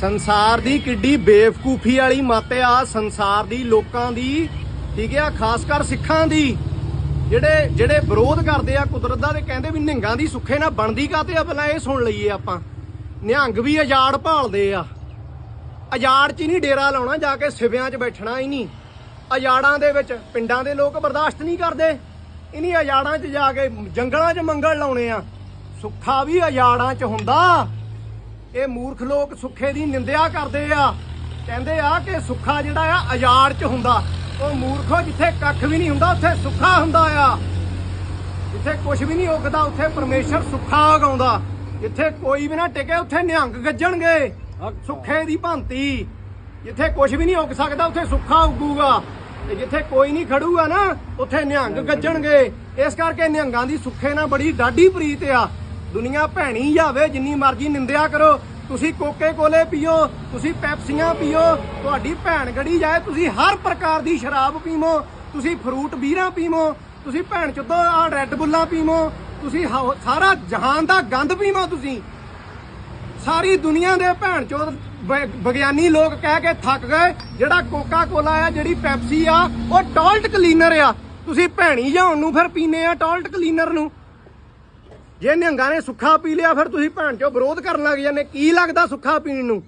ਸੰਸਾਰ ਦੀ ਕਿੱਡੀ ਬੇਵਕੂਫੀ ਵਾਲੀ ਮੱਤ ਆ, ਸੰਸਾਰ ਦੀ ਲੋਕਾਂ ਦੀ, ਠੀਕ ਆ, ਖਾਸ ਕਰ ਸਿੱਖਾਂ ਦੀ। ਜਿਹੜੇ ਜਿਹੜੇ ਵਿਰੋਧ ਕਰਦੇ ਆ ਕੁਦਰਤ ਦਾ ਤੇ ਕਹਿੰਦੇ ਵੀ ਨਿਹੰਗਾਂ ਦੀ ਸੁੱਖੇ ਨਾ ਬਣਦੀ ਕਾਤੇ ਆ? ਪਹਿਲਾਂ ਇਹ ਸੁਣ ਲਈਏ ਆਪਾਂ। ਨਿਹੰਗ ਵੀ ਆਜ਼ਾਦ ਭਾਲਦੇ ਆ। ਆਜ਼ਾਦ 'ਚ ਨਹੀਂ ਡੇਰਾ ਲਾਉਣਾ, ਜਾ ਕੇ ਸਿਵਿਆਂ 'ਚ ਬੈਠਣਾ ਹੀ ਨਹੀਂ। ਆਜ਼ਾਦਾਂ ਦੇ ਵਿੱਚ ਪਿੰਡਾਂ ਦੇ ਲੋਕ ਬਰਦਾਸ਼ਤ ਨਹੀਂ ਕਰਦੇ। ਇਨੀ ਆਜ਼ਾਦਾਂ 'ਚ ਜਾ ਕੇ ਜੰਗਲਾਂ 'ਚ ਮੰਗਲ ਲਾਉਣੇ ਆ। ਸੁੱਖਾ ਵੀ ਆਜ਼ਾਦਾਂ 'ਚ ਹੁੰਦਾ। ਇਹ ਮੂਰਖ ਲੋਕ ਸੁੱਖੇ ਦੀ ਨਿੰਦਿਆ ਕਰਦੇ ਆ। ਕਹਿੰਦੇ ਆ ਕਿ ਸੁੱਖਾ ਜਿਹੜਾ ਆ ਆਜ਼ਾਦ 'ਚ ਹੁੰਦਾ। ਉਹ ਮੂਰਖੋ ਜਿੱਥੇ ਕੱਖ ਵੀ ਨਹੀਂ ਹੁੰਦਾ, ਉੱਥੇ ਸੁੱਖਾ ਹੁੰਦਾ ਆ। ਜਿੱਥੇ ਕੁਝ ਵੀ ਨਹੀਂ ਉਗਦਾ, ਉੱਥੇ ਪਰਮੇਸ਼ਰ ਸੁੱਖਾ ਉਗਾਉਂਦਾ। ਜਿੱਥੇ ਕੋਈ ਵੀ ਨਾ ਟਿਕੇ, ਉੱਥੇ ਨਿਹੰਗ ਗੱਜਣਗੇ। ਸੁੱਖੇ ਦੀ ਭਾਂਤੀ। ਜਿੱਥੇ ਕੁਝ ਵੀ ਨਹੀਂ ਉਗ ਸਕਦਾ, ਉੱਥੇ ਸੁੱਖਾ ਉਗੂਗਾ। ਤੇ ਜਿੱਥੇ ਕੋਈ ਨਹੀਂ ਖੜੂਗਾ ਨਾ, ਉੱਥੇ ਨਿਹੰਗ ਗੱਜਣਗੇ। ਇਸ ਕਰਕੇ ਨਿਹੰਗਾਂ ਦੀ ਸੁੱਖੇ ਨਾਲ ਬੜੀ ਡਾਢੀ ਪ੍ਰੀਤ ਆ। ਦੁਨੀਆ ਭੈਣੀ ਜਾਵੇ, ਜਿੰਨੀ ਮਰਜ਼ੀ ਨਿੰਦਿਆ ਕਰੋ। ਤੁਸੀਂ ਕੋਕੇ ਕੋਲੇ ਪੀਓ, ਤੁਸੀਂ ਪੈਪਸੀਆਂ ਪੀਓ, ਤੁਹਾਡੀ ਭੈਣ ਗੜੀ ਜਾਏ, ਤੁਸੀਂ ਹਰ ਪ੍ਰਕਾਰ ਦੀ ਸ਼ਰਾਬ ਪੀਵੋ, ਤੁਸੀਂ ਫਰੂਟ ਬੀਰਾਂ ਪੀਵੋ, ਤੁਸੀਂ ਭੈਣ ਚੁੱਦੋ ਆ ਰੈੱਡ ਬੁੱਲਾਂ ਪੀਵੋ, ਤੁਸੀਂ ਹ- ਸਾਰਾ ਜਹਾਨ ਦਾ ਗੰਦ ਪੀਵੋ ਤੁਸੀਂ। ਸਾਰੀ ਦੁਨੀਆ ਦੇ ਭੈਣ ਚੋਦ ਵਿਗਿਆਨੀ ਲੋਕ ਕਹਿ ਕੇ ਥੱਕ ਗਏ, ਜਿਹੜਾ ਕੋਕਾ ਕੋਲਾ ਆ, ਜਿਹੜੀ ਪੈਪਸੀ ਆ, ਉਹ ਟਾਲਟ ਕਲੀਨਰ ਆ। ਤੁਸੀਂ ਭੈਣੀ ਜਾਉਣ ਨੂੰ ਫਿਰ ਪੀਨੇ ਆ ਟਾਲਟ ਕਲੀਨਰ ਨੂੰ। ਜੇ ਨਿਹੰਗਾਂ ਨੇ ਸੁੱਖਾ ਪੀ ਲਿਆ, ਫਿਰ ਤੁਸੀਂ ਭੈਣ ਚੋ ਵਿਰੋਧ ਕਰਨ ਲੱਗ ਜਾਂਦੇ। ਕੀ ਲੱਗਦਾ ਸੁੱਖਾ ਪੀਣ ਨੂੰ?